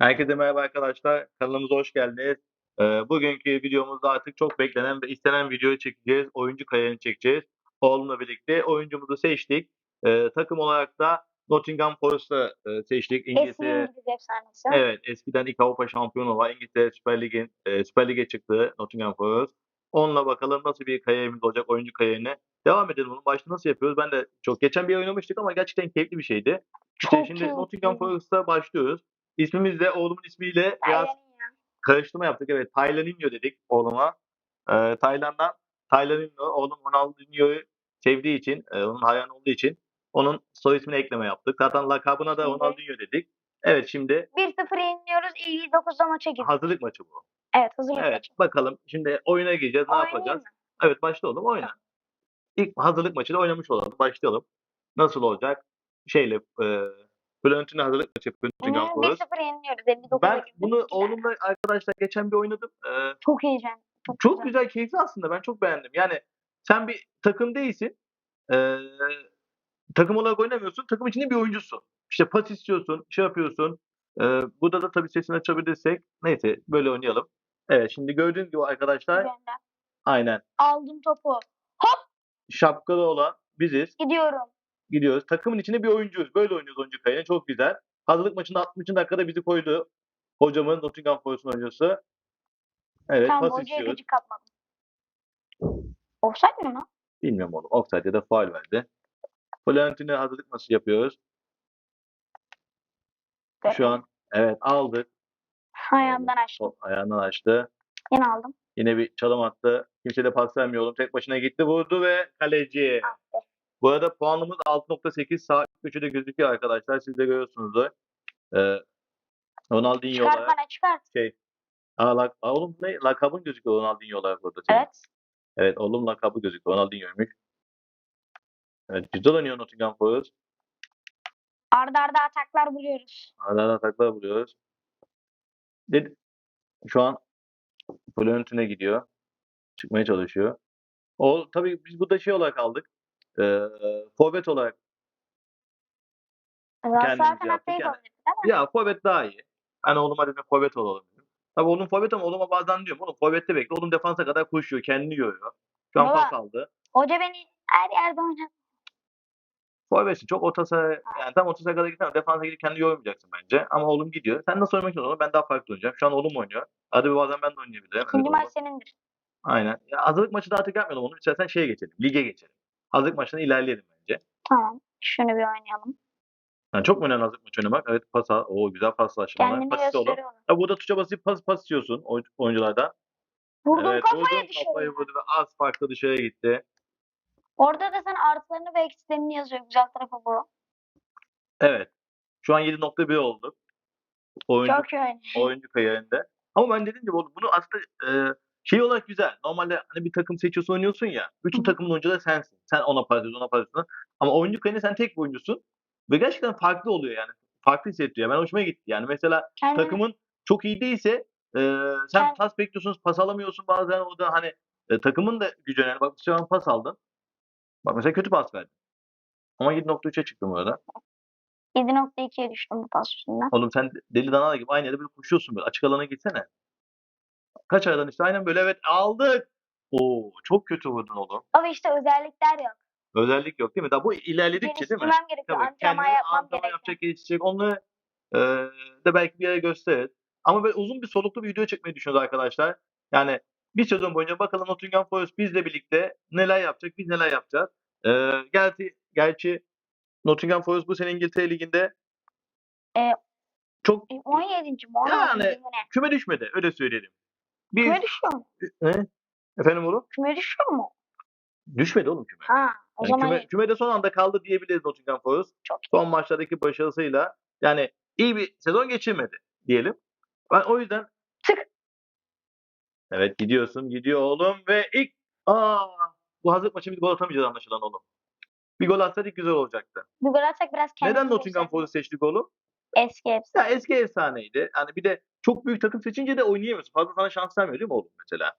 Herkese merhaba arkadaşlar. Kanalımıza hoş geldiniz. Ee, bugünkü videomuzda artık çok beklenen ve istenen videoyu çekeceğiz. Oyuncu kariyerini çekeceğiz. Oğlumla birlikte oyuncumuzu seçtik. Ee, takım olarak da Nottingham Forest'ı e, seçtik. Eski İngiltere, İngiliz efsanesi. evet eskiden ilk Avrupa şampiyonu olan İngiltere Süper Lig'in e, Süper Lig'e çıktı Nottingham Forest. Onunla bakalım nasıl bir kariyerimiz olacak oyuncu kariyerine. Devam edelim bunu. Başta nasıl yapıyoruz? Ben de çok geçen bir oynamıştık ama gerçekten keyifli bir şeydi. İşte Çok şimdi. Nottingham Forest'ta başlıyoruz. İsmimiz de oğlumun ismiyle biraz karıştırma yaptık. Evet, Taylaninho dedik oğluma. Ee, Tayland'dan Taylaninho, oğlum Ronaldinho'yu sevdiği için, e, onun hayranı olduğu için onun soy ismini ekleme yaptık. Zaten lakabına da Ronaldinho dedik. Evet, şimdi 1-0 yeniliyoruz. 59'da maça gidiyoruz. hazırlık maçı bu. Evet hazırlık Evet, maçı. bakalım şimdi oyuna gireceğiz. Ne Oynayayım yapacağız? mı? Evet, başla oğlum, oyna. İlk hazırlık maçını oynamış olalım. Başlayalım. Nasıl olacak? Şeyle, e, Florentino hazırlık maçı yapıyor. Forest. 1-0 yeniliyoruz. 59'da Ben bunu oğlumla arkadaşlar geçen bir oynadım. Ee, Çok heyecanlı. Çok, Çok güzel. güzel, keyifli aslında. Ben çok beğendim. Yani sen bir takım değilsin. Eee, takım olarak oynamıyorsun. Takım içinde bir oyuncusun. İşte pas istiyorsun, şey yapıyorsun. Eee, burada da tabii sesini açabilirsek. Neyse böyle oynayalım. Evet şimdi gördüğünüz gibi arkadaşlar aynen Aldım topu. şapkalı olan biziz. Gidiyorum. Gidiyoruz. Takımın içinde bir oyuncuyuz. Böyle oynuyoruz oyuncu kayını. Çok güzel. Hazırlık maçında 60. dakikada bizi koydu. Hocamın Nottingham Forest'un hocası. Evet Tam pas istiyoruz. gıcık kapmadım. Offside mi lan? Bilmiyorum oğlum. Offside ya da faul verdi. Florentino hazırlık maçı yapıyoruz. Şu an evet aldık. Ayağımdan açtım. Top ayağından açtı. Yine aldım. Yine bir çalım attı. Kimse de pas vermiyor oğlum. Tek başına gitti vurdu ve kaleci. Ah Bu arada puanımız 6.8 sağ köşede gözüküyor arkadaşlar. Siz de görüyorsunuzdur. Ee, Ronaldinho Çıkart olarak bana çıkart. şey. Aa, lak, aa, oğlum ne? Lakabın gözüküyor Ronaldinho olarak burada. senin. Evet. Evet oğlum lakabı gözüküyor. Ronaldinho'ymuş. Evet güzel oynuyor Nottingham Forest. Arda arda ataklar buluyoruz. Arada ataklar buluyoruz. Dedi, şu an Florentine gidiyor. Çıkmaya çalışıyor. O tabii biz burada şey olarak aldık. Ee, forvet olarak. Kendimiz yaptık yani. Ya forvet daha iyi. Hani oğluma dedim forvet olalım dedim. Tabii oğlum forvet ama oğluma bazen diyorum oğlum forvette bekle. Oğlum defansa kadar koşuyor. Kendini yoruyor. Şu an pas aldı. Hoca beni her yerde oynat. Forvet'sin çok orta saha yani tam orta sahaya kadar gitsen defansa gidip kendini yormayacaksın bence. Ama oğlum gidiyor. Sen nasıl oynamak istiyorsun? Ben daha farklı oynayacağım. Şu an oğlum oynuyor. Hadi bir bazen ben de oynayabilirim. İkinci Evet, maç senindir. Aynen. Ya hazırlık maçı da artık yapmayalım onu. İstersen şeye geçelim. Lige geçelim. Hazırlık maçına ilerleyelim bence. Tamam. Şunu bir oynayalım. Yani çok mu önemli hazırlık maçı oynamak? Evet pas al. Oo güzel paslaşmalar. Kendini Pas oğlum. gösteriyor. Ya burada tuşa basıp pas pas istiyorsun oy- oyunculardan. Vurdum evet, kafaya dışarı. kafayı vurdu ve az farklı dışarıya gitti. Orada da sen artılarını ve eksilerini yazıyor. Güzel tarafı bu. Evet. Şu an 7.1 oldu. Oyuncu, Çok iyi oyuncu kariyerinde. Ama ben gibi oğlum, bunu aslında e, şey olarak güzel. Normalde hani bir takım seçiyorsun oynuyorsun ya. Bütün takımın oyuncuları sensin. Sen ona para ona para. Ama oyuncu kariyerinde sen tek bir oyuncusun. Ve gerçekten farklı oluyor yani. Farklı hissettiriyor. Ben hoşuma gitti yani. Mesela Kendini, takımın çok iyi değilse e, sen Kend- pas bekliyorsunuz, pas alamıyorsun bazen o da hani e, takımın da gücü önemli. Bak şu an pas aldın. Bak mesela kötü pas verdin. Ama 7.3'e çıktım orada. 7.2'ye düştüm bu pas üstünden. Oğlum sen deli dana gibi aynı yerde böyle koşuyorsun böyle. Açık alana gitsene. Kaç aradan işte aynen böyle evet aldık. Oo çok kötü vurdun oğlum. Ama işte özellikler yok. Özellik yok değil mi? Daha bu ilerledikçe değil mi? Geliştirmem gerekiyor. Tabii, Antrenman kendini yapmam antrenman gerekiyor. yapacak, geliştirecek. Onları e, da belki bir yere gösterir. Ama böyle uzun bir soluklu bir video çekmeyi düşünüyoruz arkadaşlar. Yani bir sezon boyunca bakalım Nottingham Forest bizle birlikte neler yapacak, biz neler yapacağız. E, gerçi, gerçi Nottingham Forest bu sene İngiltere Ligi'nde E, çok E, 17. mi? 16. Yani- küme düşmedi öyle söyleyelim. Biz, Küme düşüyor mu? Ne? Efendim oğlum? Küme düşüyor mu? Düşmedi oğlum küme. Ha, o Yani zaman küme, kümede son anda kaldı diyebiliriz Nottingham Forest. çok iyi. Son maçlardaki başarısıyla. Yani iyi bir sezon geçirmedi diyelim. Ben o yüzden Çık. Evet gidiyorsun gidiyor oğlum ve ilk aa bu hazırlık maçı bir gol atamayacağız anlaşılan oğlum. Bir gol atsaydık güzel olacaktı. Bir gol atsak biraz kendimizi Neden Nottingham. Forest seçtik oğlum? Eski hepsi. Ya eski efsaneydi. Yani bir de çok büyük takım seçince de oynayamıyorsun. Fazla sana şans vermiyor değil mi oğlum mesela?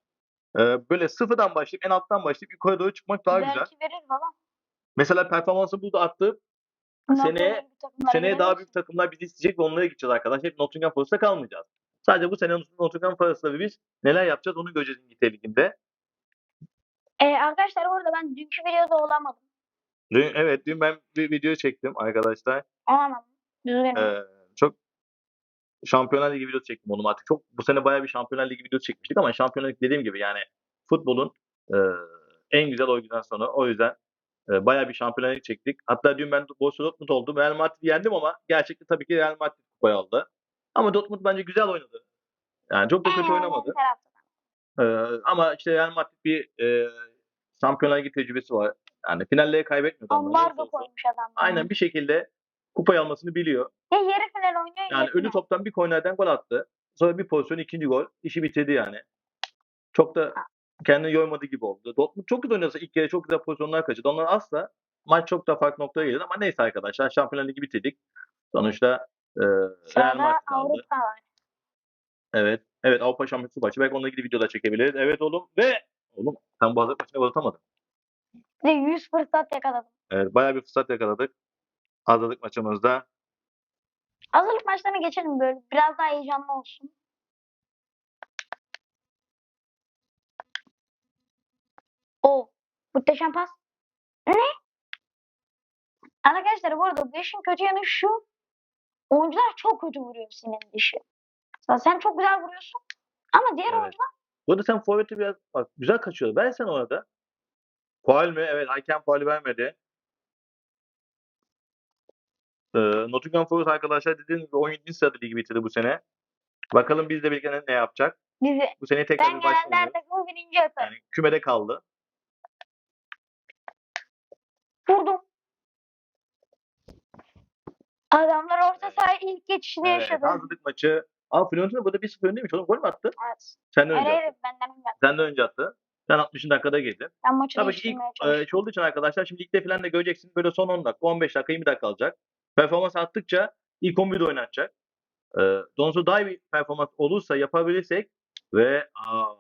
Ee, böyle sıfırdan başlayıp en alttan başlayıp yukarı doğru çıkmak daha Belki güzel. verir baba. Mesela performansı burada attı. Bundan Seneye- Seneye daha büyük takımlar bizi isteyecek ve onlara gideceğiz arkadaşlar. Hep Nottingham Forest'ta kalmayacağız. Sadece bu sene Nottingham Forest'ta biz neler yapacağız onu göreceğiz İngiltere Ligi'nde. Ee, arkadaşlar orada ben dünkü videoda olamadım. Dün, evet dün ben bir video çektim arkadaşlar. Olamadım. Düzgün. Ee, çok Şampiyonlar Ligi videosu çektim oğlum artık. Çok bu sene bayağı bir Şampiyonlar Ligi videosu çekmiştik ama Şampiyonlar Ligi dediğim gibi yani futbolun e, en güzel oyuncudan O yüzden e, bayağı bir Şampiyonlar Ligi çektik. Hatta dün ben Borussia Dortmund oldum. Real Madrid'i yendim ama gerçekten tabii ki Real Madrid kupayı aldı. Ama Dortmund bence güzel oynadı. Yani çok da kötü oynamadı. Ee, ama işte Real Madrid bir e, Şampiyonlar Ligi tecrübesi var. Yani ne olursa Ambargo koymuş adam. Aynen bir şekilde kupayı almasını biliyor. Ya yarı final oynuyor Yani ya ölü final. toptan bir kornerden gol attı. Sonra bir pozisyon ikinci gol. işi bitirdi yani. Çok da kendini yormadı gibi oldu. Dortmund çok güzel oynasa ilk kere çok güzel pozisyonlar kaçırdı. Onlar asla maç çok da farklı noktaya geldi ama neyse arkadaşlar Şampiyonlar Ligi bitirdik. Sonuçta e, Real Madrid aldı. Evet. Evet Avrupa Şampiyonası maçı. Belki onunla ilgili videolar çekebiliriz. Evet oğlum ve oğlum sen bu hazırlık maçına gol atamadın. Bir de 100 fırsat yakaladım. Evet bayağı bir fırsat yakaladık. Hazırlık maçımızda. Hazırlık maçlarına geçelim böyle. Biraz daha heyecanlı olsun. O. Muhteşem pas. Ne? Arkadaşlar bu arada bu işin kötü yanı şu. Oyuncular çok kötü vuruyor senin dışı. Sen çok güzel vuruyorsun. Ama diğer Evet. oyuncular Bu arada sen forveti biraz bak güzel kaçıyor. Versen orada. Faul mü? Evet hakem faulü vermedi. Ee, Nottingham Forest arkadaşlar dediğim gibi 17. sırada ligi bitirdi bu sene. Bakalım biz de birlikte ne, yapacak. bizi Bu sene tekrar ben başlamıyor. takımı birinci yaparım. Yani kümede kaldı. Vurdum. Adamlar orta sahaya ilk geçişini Evet, yaşadı. hazırlık maçı. Aa Fiorentina burada 1-0 öndeymiş. Oğlum gol mü attı? Evet. Senden önce Hayır attı. benden önce. Senden önce attı. Sen 60. dakikada girdin. Ben maçı Tabii ki ilk e, şey olduğu için arkadaşlar şimdi ligde falan da göreceksiniz böyle son 10 dakika, 15 dakika, 20 dakika alacak. Performans arttıkça ilk 11'de oynatacak. E, Donsu daha iyi bir performans olursa yapabilirsek ve aa,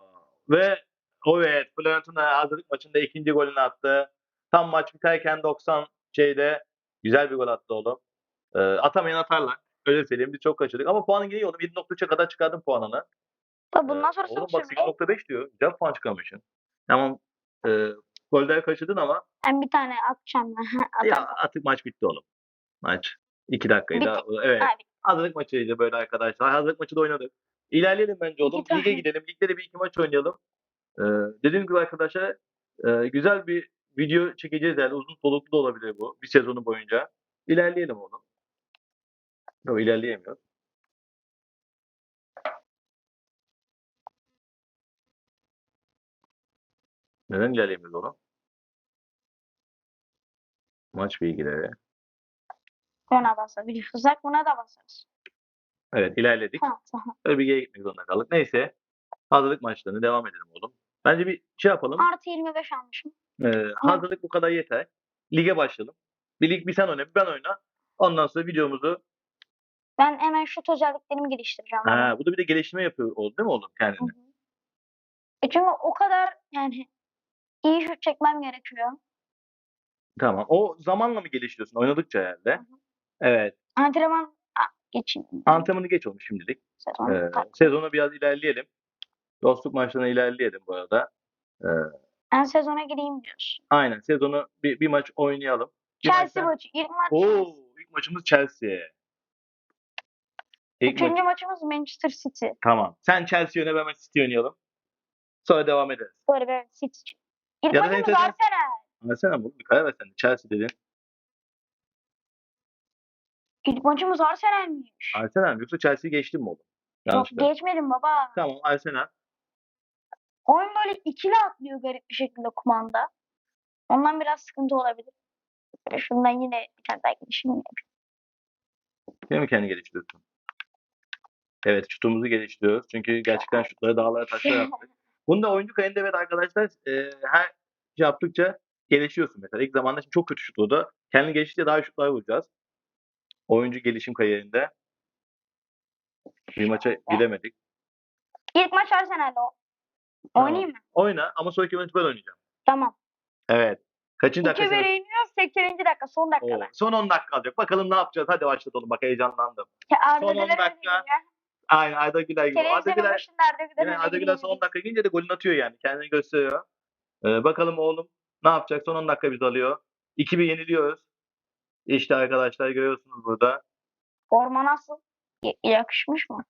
ve evet Fiorentina hazırlık maçında ikinci golünü attı. Tam maç biterken 90 şeyde güzel bir gol attı oğlum. E, atamayan atarlar. Öyle söyleyeyim biz çok kaçırdık ama puanın geliyor oğlum 7.3'e kadar çıkardım puanını. Tabii bundan Ee, sonra oğlum bak sürmeyi 8.5 diyor. Güzel puan çıkarmışsın. Tamam. E, golleri kaçırdın ama ben bir tane atacağım. ya artık maç bitti oğlum. Maç. 2 dakikaydı. Bitti. Evet. Bitti. Hazırlık maçıydı böyle arkadaşlar. Hazırlık maçı da oynadık. İlerleyelim bence oğlum. İki Lige tane. gidelim. Ligde de bir iki maç oynayalım. Ee, dediğim gibi arkadaşlar e, güzel bir video çekeceğiz yani. Uzun soluklu da olabilir bu. Bir sezonu boyunca. İlerleyelim oğlum. Yok ilerleyemiyoruz. Neden ilerleyemiyoruz oğlum? Maç bilgileri. Buna basabiliyorsak buna da basarız. Evet ilerledik. Ha, tamam. Öyle bir gitmek zorunda kaldık. Neyse. Hazırlık maçlarını devam edelim oğlum. Bence bir şey yapalım. Artı 25 almışım. Ee, hazırlık bu kadar yeter. Lige başlayalım. Bir lig bir sen oyna, bir ben oyna. Ondan sonra videomuzu... Ben hemen şut özelliklerimi geliştireceğim. Ha, bu da bir de geliştirme yapıyor oldu değil mi oğlum Hı kendine? hı. E çünkü o kadar yani iyi şut çekmem gerekiyor. Tamam. O zamanla mı geliştiriyorsun? Oynadıkça herhalde. Hı hı. Evet. Antrenman geçeyim. Antrenmanı geç olmuş şimdilik. Sezon. Ee, sezonu biraz ilerleyelim. Dostluk maçlarına ilerleyelim bu arada. Ee, Ben sezona gireyim diyorsun. aynen. Sezonu bir, bir maç oynayalım. Bir Chelsea maçı. İlk maç. Oo, ilk maçımız Chelsea. İlk maç- Üçüncü maçımız Manchester City. Tamam. Sen Chelsea yöne ben City oynayalım. Sonra devam ederiz. Böyle bir City. İlk Ya maçımız sen- Arsenal. Versene bu. Bir karar ver sen de. Chelsea dedin. İlk maçımız. Arsenal mi? Yoksa Chelsea'yi geçtin mi oğlum? Yok geçmedim baba. Tamam Arsenal. Oyun böyle ikili atlıyor garip bir şekilde kumanda. Ondan biraz sıkıntı olabilir. Şundan yine bir tane daha girişim. Değil mi kendi geliştiriyorsun? Evet şutumuzu geliştiriyoruz. Çünkü gerçekten şutları dağlara taşlara yaptık. Bunu da oyuncu kayında evet arkadaşlar e, her şey yaptıkça gelişiyorsun mesela. İlk zamanda şimdi çok kötü şut oldu. Kendini geliştikçe daha iyi şutlar vuracağız. Oyuncu gelişim kariyerinde. Bir maça gidemedik. İlk maç Arsenal'de o. Oynayayım mı? Oyna ama sonraki maçı ben oynayacağım. Tamam. Evet. Kaçıncı 2-1 dakika? iniyor 80. dakika son Oo, dakikada. son 10 dakika kalacak. Bakalım ne yapacağız. Hadi başlatalım. Bak heyecanlandım. Ya Arda son on Güler'e dakika. dedim ya. Aynen Arda Güler gibi. Arda Televizyonun Güler, başında Arda Güler son 10 dakika gelince de golünü atıyor yani. Kendini gösteriyor. Ee, bakalım oğlum ne yapacak? Son 10 dakika bizi alıyor. 2-1 yeniliyoruz. İşte arkadaşlar görüyorsunuz burada. Forma nasıl? Y- yakışmış mı?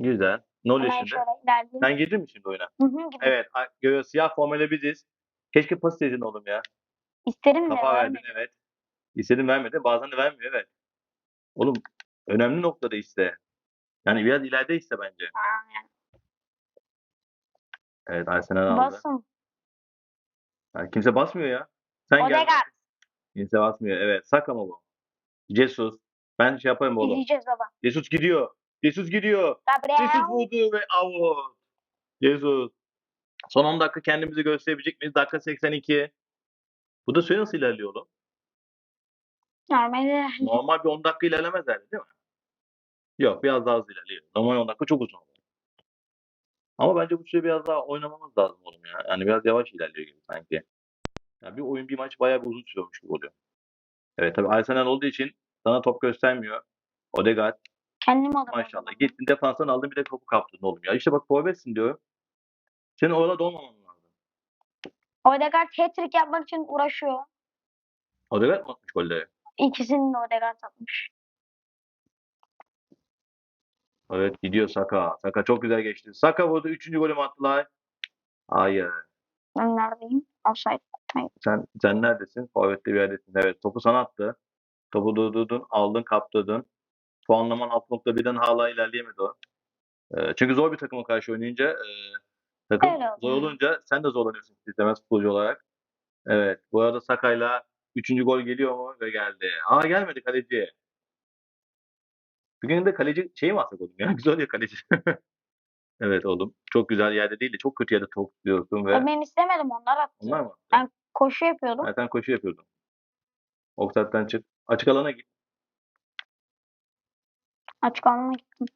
Güzel. Ne oluyor Hemen şimdi? şöyle ilerleyeyim. Sen girdin mi şimdi oyuna? Hı hı. Evet. a- Görüyoruz. Siyah formayla biziz. Keşke pas edin oğlum ya. İsterim de Kafa verdin vermedi. evet. İstedim vermedi. Bazen de vermiyor evet. Oğlum önemli noktada iste. Yani biraz ileride iste bence. Yani. Evet Arsenal aldı. Basın. Yani kimse basmıyor ya. Sen gel. Odegaard. Kimse basmıyor. Evet. Saka mı bu? Jesus. Ben şey yaparım oğlum. İzleyeceğiz baba. Jesus gidiyor. Jesus gidiyor. Jesus Gabriel. vurdu ve out. Jesus. Son 10 dakika kendimizi gösterebilecek miyiz? Dakika 82. Bu da süre nasıl ilerliyor oğlum? Normalde Normal bir 10 dakika ilerlemez herhalde değil mi? Yok biraz daha hızlı ilerliyor. Normal 10 dakika çok uzun. Ama bence bu süre biraz daha oynamamız lazım oğlum ya. Yani biraz yavaş ilerliyor gibi sanki. Yani bir oyun bir maç bayağı bir uzun sürüyormuş gibi oluyor. Evet tabii Arsenal olduğu için sana top göstermiyor. Odegaard kendim alırım. maşallah. Gittin defanstan aldın bir de topu kaptın oğlum ya. İşte bak forvetsin diyorum. Senin orada olmaman lazım. Odegaard hat-trick yapmak için uğraşıyor. Odegaard mı atmış golleri? İkisini de Odegaard atmış. Evet gidiyor Saka. Saka çok güzel geçti. Saka vurdu. Üçüncü golü attılar? Hayır. Ben neredeyim? Offside. Sen sen neredesin? Forvet'te bir yerdesin. Evet topu sana attı. Topu durdurdun, aldın, kaptırdın. Puanlaman 6.1'den hala ilerleyemedi o. Ee, çünkü zor bir takıma karşı oynayınca e, takım Öyle oldu. zor olunca sen de zorlanıyorsun istemez futbolcu olarak. Evet. Bu arada Saka'yla 3. gol geliyor mu? Ve geldi. Aa gelmedi kaleci. Bugün de kaleci şey mi atsak oğlum ya? Güzel oluyor kaleci. evet oğlum. Çok güzel yerde değil de çok kötü yerde top tutuyorsun ve Ben istemedim onlar attı. onlar mı? Ben koşu yapıyordum. Ha, sen koşu yapıyordun. Offside'den çık. Açık alana git. Açık alnına gittim.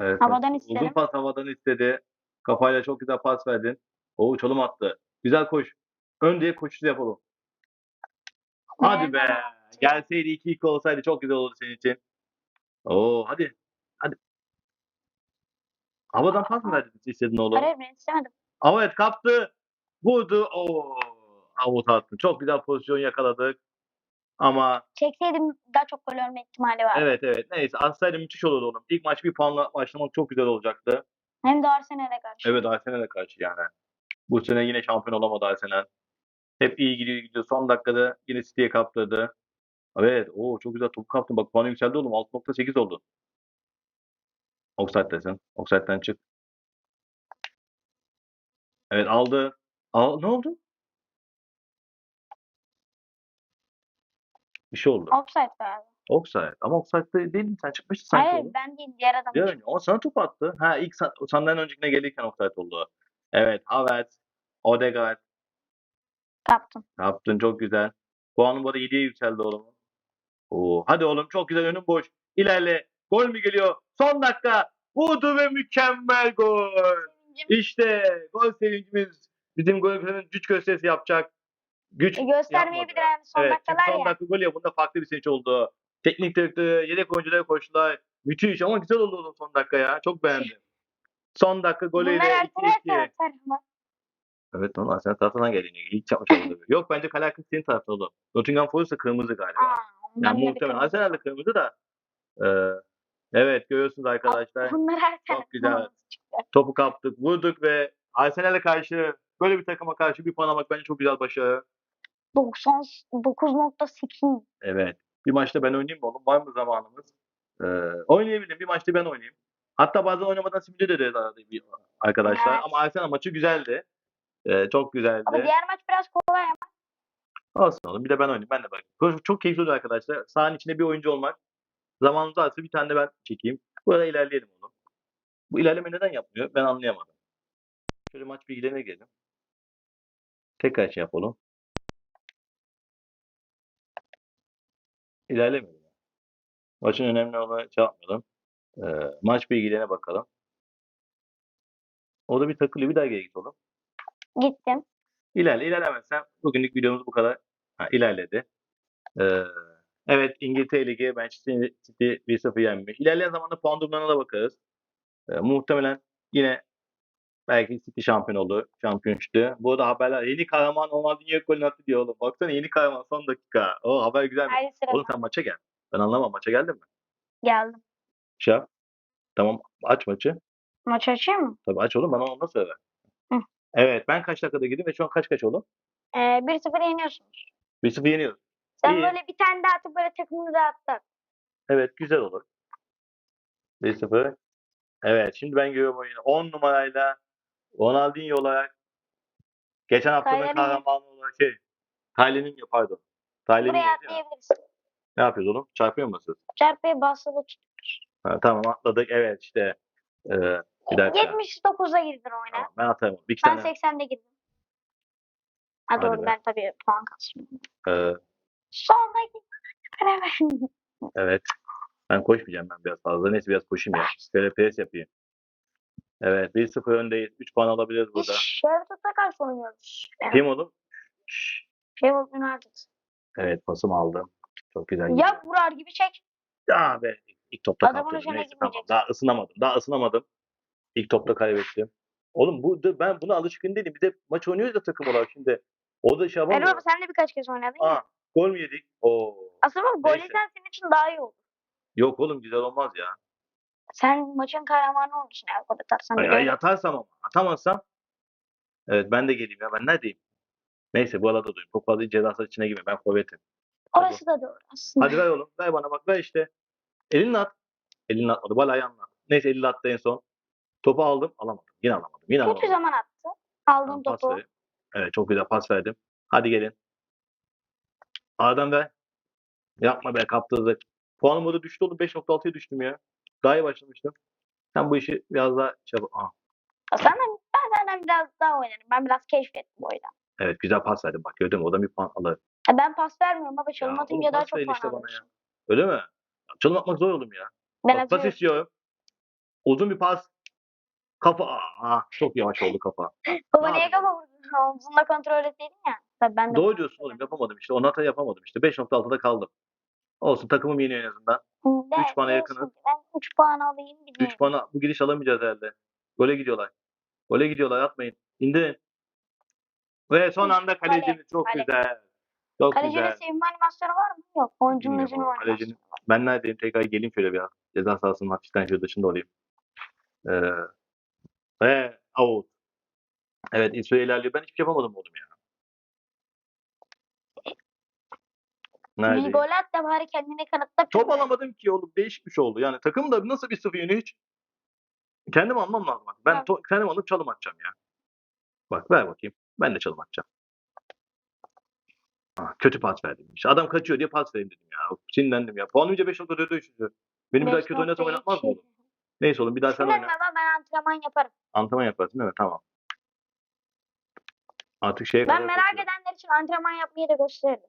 Evet. Havadan Uzun istedim. pas havadan istedi. Kafayla çok güzel pas verdin. O çalım attı. Güzel koş. Ön diye koşusu yapalım. Hadi be. Gelseydi 2-2 olsaydı çok güzel olurdu senin için. Oo hadi. Hadi. Havadan pas mı verdin istedin oğlum? Hayır ben istemedim. Ama evet kaptı. Vurdu. Oo. Avut attı. Çok güzel pozisyon yakaladık. Ama Çekseydim daha çok gol ölme ihtimali var. evet evet. Neyse atsaydı müthiş olurdu oğlum. İlk maç bir puanla başlamak çok güzel olacaktı. Hem de Arsenal'e karşı. Evet Arsenal'e karşı yani. Bu sene yine şampiyon olamadı Arsenal. Hep iyi gidiyor gidiyor. Son dakikada yine City'ye kaptırdı. Evet. Oo çok güzel top kaptın. Bak puanı yükseldi oğlum. 6.8 oldu. Offside'desin. Offside'den çık. Evet aldı. Al, ne oldu? Bir şey oldu. Offside abi. Offside. Ama offside'de değil mi? Sen çıkmıştın sanki Hayır oğlum. ben değil diğer adam. Diğer. Ama sana top attı. Ha ilk san, senden öncekine gelirken offside oldu. Evet. Havertz. Odegaard. Kaptım. Yaptın çok güzel. Puanın bu arada 7'ye yükseldi oğlum. Oo, hadi oğlum çok güzel önün boş. İlerle. Gol mü geliyor? Son dakika. Vurdu ve mükemmel gol. İşte gol sevincimiz. Bizim gol güç gösterisi yapacak. Güç E, göstermeyebilir abi son evet, dakikalar son ya. dakika gol ya. Bunda farklı bir sevinç oldu. Teknik direktörü, yedek oyunculara koştular. Müthiş ama güzel oldu oğlum son dakika ya. Çok beğendim. Son dakika golüyle Bunlar erken 2-2. erken atar ama. Evet lan Arsenal tarafından geldi. İlk yapmış oldu. Yok bence kale arkası senin tarafta oğlum. Nottingham Forest da kırmızı galiba. Aa, yani muhtemelen. Arsenal de kırmızı da. Ee, evet görüyorsunuz arkadaşlar. Bunlar erken. Çok güzel. Topu kaptık, vurduk ve Arsenal'e karşı böyle bir takıma karşı bir puan almak bence çok güzel başarı. 99.8. Evet. Bir maçta ben oynayayım mı oğlum? Var mı zamanımız? Ee, oynayabilirim. Bir maçta ben oynayayım. Hatta bazen oynamadan simüle de arada bir arkadaşlar. Evet. Ama Arsenal maçı güzeldi. Ee, çok güzeldi. Ama diğer maç biraz kolay ama. Olsun oğlum. Bir de ben oynayayım. Ben de bak. Çok, keyifli oluyor arkadaşlar. Sahanın içinde bir oyuncu olmak. Zamanımız varsa bir tane de ben çekeyim. Burada ilerleyelim oğlum. Bu ilerleme neden yapmıyor? Ben anlayamadım. Şöyle maç bilgilerine gelelim. Tekrar şey yapalım. İlerlemedim. Maçın önemli olanı şey yapmayalım. Ee, maç bilgilerine bakalım. O da bir takılıyor. Bir daha geri git oğlum. Gittim. İlerle. İlerlemezsen bugünlük videomuz bu kadar. Ha, ilerledi. Ee, evet İngiltere Ligi Manchester City 1-0 yenmiş. İlerleyen zamanda puan durumlarına da bakarız. Ee, muhtemelen yine belki City şampiyon olur. Şampiyon düştü. Bu arada haberler. Yeni kahraman Ronaldinho golünü attı diyor oğlum. Baksana yeni kahraman son dakika. O haber güzel mi? Sıra Oğlum sen maça gel. Ben anlamam. Maça geldin mi? geldim. Şey. Tamam aç maçı. Maç açayım mı? Tabii aç oğlum bana ondan söyle. Hı. Evet ben kaç dakikada girdim ve şu an kaç kaç oğlum? Ee, 1-0 yeniyorsunuz. 1-0 yeniyoruz. Sen İyi. böyle bir tane daha atıp böyle takımını dağıttın. Evet güzel olur. 1-0. Evet şimdi ben görüyorum oyunu. 10 numarayla Ronaldinho olarak geçen haftanın Tyler kahramanı olarak şey Tyler'in ya pardon. Tyler'in Buraya atlayabiliriz. Ne yapıyoruz oğlum? Çarpıyor musunuz? Çarpıya basılı tut. Ha, tamam atladık. Evet işte. Ee, bir dakika. 79'a girdin oyuna. Tamam, ben atayım. Bir iki Ben tane. 80'de girdim. Ha Hadi doğru be. ben tabii puan kasmıyorum. Ee, Son dakika. evet. Ben koşmayacağım ben biraz fazla. Neyse biraz koşayım ya. Şöyle pres yapayım. Evet 1-0 öndeyiz. 3 puan alabiliriz Biz burada. Sheffield'a karşı oynuyoruz. Yani Kim oğlum? Sheffield United. Evet pasımı aldım. Çok güzel. Ya vurar gibi çek. Ya be. İlk topta Adamın kaptırdım. Neyse tamam. Daha ısınamadım. Daha ısınamadım. İlk topta kaybettim. Oğlum bu ben buna alışkın değilim. Bir de maç oynuyoruz da takım olarak şimdi. O da şey Ali yapamıyor. baba sen de birkaç kez oynadın ya. Aa, gol mü yedik? Oo. Aslında bak gol senin için daha iyi olur. Yok oğlum güzel olmaz ya. Sen maçın kahramanı olursun eğer gol atarsan. Ay, Bir de ay, yatarsam ama. Atamazsam. Evet ben de geleyim ya. Ben neredeyim? Neyse bu arada duyayım. Çok fazla ceza sahası içine girme. Ben forvetim. Orası da doğru aslında. Hadi ver oğlum. Ver bana bak. Ver işte. Elinle at. Elinle atmadı. Bal ayağınla at. Neyse elinle attı en son. Topu aldım. Alamadım. Yine alamadım. Yine Kötü alamadım. zaman attı. Tamam, pas topu. Evet çok güzel pas verdim. Hadi gelin. Adam ver. Yapma be kaptırdık. Puanım burada düştü oğlum. 5.6'ya düştüm ya. Daha iyi başlamıştım. Sen bu işi biraz daha çabuk. Aa, Senden, ben senden biraz daha oynarım. Ben biraz keşfettim bu oyunu. evet güzel pas verdim. Bak gördün mü? O da bir puan alır. E Ben pas vermiyorum baba. Çalım atınca daha çok puan işte bana alıyorsun. Öyle mi? Çalım atmak zor oğlum ya. Ben Bak, pas istiyorum. Uzun bir pas. Kafa. Aa, çok yavaş oldu kafa. Baba niye kafa vurdun? Omzunla kontrol etseydin ya. Tabii ben de Doğru diyorsun oğlum yapamadım işte. Onu hata yapamadım işte. 5.6'da kaldım. Olsun takımım yeni en azından. Ben Üç puana diyorsun yakınız. Ben 3 puan alayım. 3 gideyim. puanı bu gidiş alamayacağız herhalde. Gole gidiyorlar. Gole gidiyorlar atmayın. İndirin. Ve son anda Kale, kalecimiz çok kale. güzel. Çok Kalecinin güzel. sevinme animasyonu var mı? Yok. Oyuncunun üzülme animasyonu. kalecinin- Ben neredeyim? Tekrar geleyim şöyle biraz. Ceza sahasının hafiften şöyle dışında olayım. Ee, ve out. Evet İsveç ilerliyor. Ben hiçbir şey yapamadım oğlum ya. Bir Neredeyim? gol at da bari kendini kanıtla. Top alamadım ki oğlum. Şey oldu. Yani takım da nasıl bir sıfır yeni hiç? Kendim almam lazım. Ben to- kendim alıp çalım atacağım ya. Bak ver bakayım. Ben de çalım atacağım. Ah, kötü pas verdim. İşte adam kaçıyor diye pas vereyim dedim ya. Sinirlendim ya. Puanım iyice 5.4'e düştü. Benim bir daha kötü oynasam oynatmaz mı oğlum? Neyse oğlum bir daha sen Sinirlenme oyna. baba ben antrenman yaparım. Antrenman yaparsın değil mi? Tamam. Artık şeye Ben merak edenler için antrenman yapmayı da gösteririm.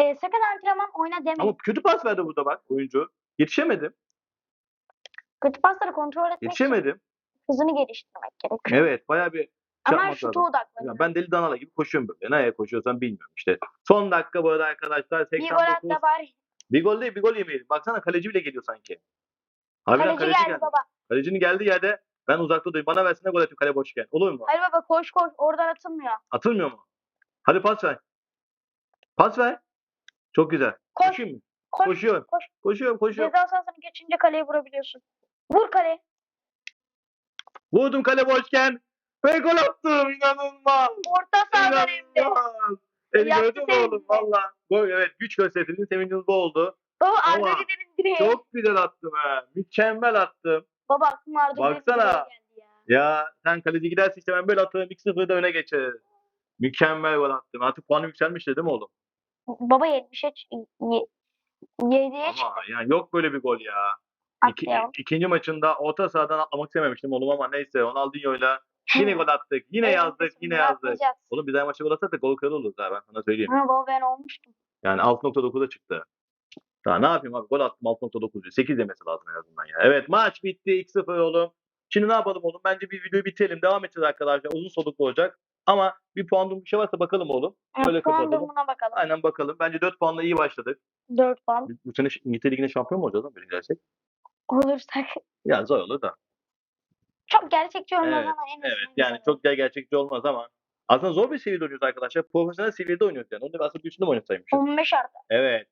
Ee, sakın antrenman oyna demeyin. Ama kötü pas verdi burada bak oyuncu. Yetişemedim. Kötü pasları kontrol etmek için Yetişemedim. hızını geliştirmek gerekiyor. Evet bayağı bir şey Ama odaklanın. Ya ben deli danala gibi koşuyorum böyle. Nereye koşuyorsam bilmiyorum işte. Son dakika bu arada arkadaşlar. bir gol 89. at da bari. Bir gol değil bir gol yemeyelim. Baksana kaleci bile geliyor sanki. Harbiden Kaleci, kaleci, geldi geldi. baba. Kalecinin geldiği yerde ben uzakta durayım. Bana versene gol atayım kale boşken. Olur mu? Hayır baba koş koş oradan atılmıyor. Atılmıyor mu? Hadi pas ver. Pas ver. Çok güzel. Koş, Koşayım mı? koş, Koşuyorum. koş. Koşuyorum koşuyorum. Ceza sahasını geçince kaleye vurabiliyorsun. Vur kaleye. Vurdum kale boşken. Ve gol attım. İnanılmaz. Orta sahadan. İnanılmaz. Yaptı gördün mü oğlum? Valla. Gol evet. Güç gösterinin sevincimiz bu oldu. Baba Arda Güler'in direği. Çok güzel attım ha. Mükemmel attım. Baba aklıma Arda Baksana. ya. Ya sen kaleci giderse işte ben böyle atarım 2-0'da öne geçer. Mükemmel gol attım. Artık puanım yükselmişti değil mi oğlum? Baba 70'e ç- ye- 7'ye Ama çıktı. yani yok böyle bir gol ya. İki, Atlayalım. ikinci maçında orta sahadan atlamak istememiştim oğlum ama neyse Ronaldinho'yla yine gol attık. Yine Evet, yazdık. Yine yazdık. Oğlum bir daha maça gol da gol kralı oluruz ha ben sana söyleyeyim. Ha baba ben olmuştum. Yani 6.9'a çıktı. Daha ne yapayım abi gol attım 6.9 diyor. 8 demesi lazım en azından ya. Evet maç bitti 2-0 oğlum. Şimdi ne yapalım oğlum? Bence bir videoyu bitirelim. Devam edeceğiz arkadaşlar. Uzun soluklu olacak. Ama bir puan durumu bir şey varsa bakalım oğlum. Yani Böyle puan kapatalım. durumuna bakalım. Aynen bakalım. Bence 4 puanla iyi başladık. 4 puan Bu, bu sene İngiltere Ligi'ne şampiyon mu olacağız lan birinci dersek? olursak. Ya zor olur da. Çok gerçekçi olmaz Evet, ama en Evet yani çok da gerçekçi olmaz ama aslında zor bir seviyede oynuyoruz arkadaşlar. Profesyonel seviyede oynuyoruz yani. Onu da aslında mi oynasaymışım? 15 artı. Evet.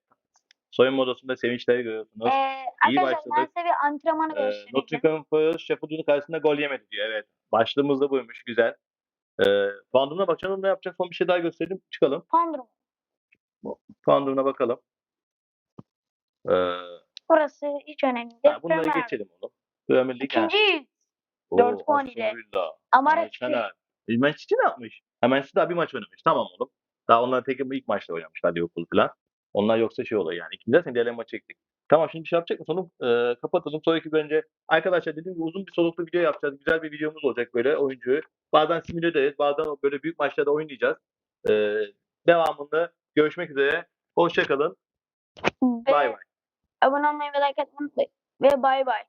Soyunma odasında sevinçleri görüyorsunuz. Ee, İyi arkadaşlar ben başladık. size bir antrenmanı Ee, göstereceğim. Nottingham Forest Sheffield United karşısında gol yemedi diyor. Evet. Başlığımız da buymuş. Güzel. Ee, puan durumuna bakalım ne yapacak. Son bir şey daha gösterelim. Çıkalım. Puan durumu. Puan durumuna bakalım. Ee, Burası hiç önemli değil. ha, bunları Premier. geçelim oğlum. Premier Lig. İkinciyiz. Oo, dört puan ile. Aston Villa, Ama Arsenal. E, Man City ne yapmış? Ha, Man City daha bir maç oynamış. Tamam oğlum. Daha onlar tek ilk maçta oynamışlar Liverpool falan. Onlar yoksa şey oluyor yani. İkinci zaten diğerleri maçı çektik. Tamam şimdi bir şey yapacak mısın? Onu e, kapatalım. Sonraki bence arkadaşlar dediğim gibi uzun bir soluklu video yapacağız. Güzel bir videomuz olacak böyle oyuncuyu. Bazen simüle ederiz. Bazen böyle büyük maçlarda oynayacağız. E, devamında görüşmek üzere. Hoşçakalın. Bay bay. abone olmayı ve like unutmayın. Ve bay bay.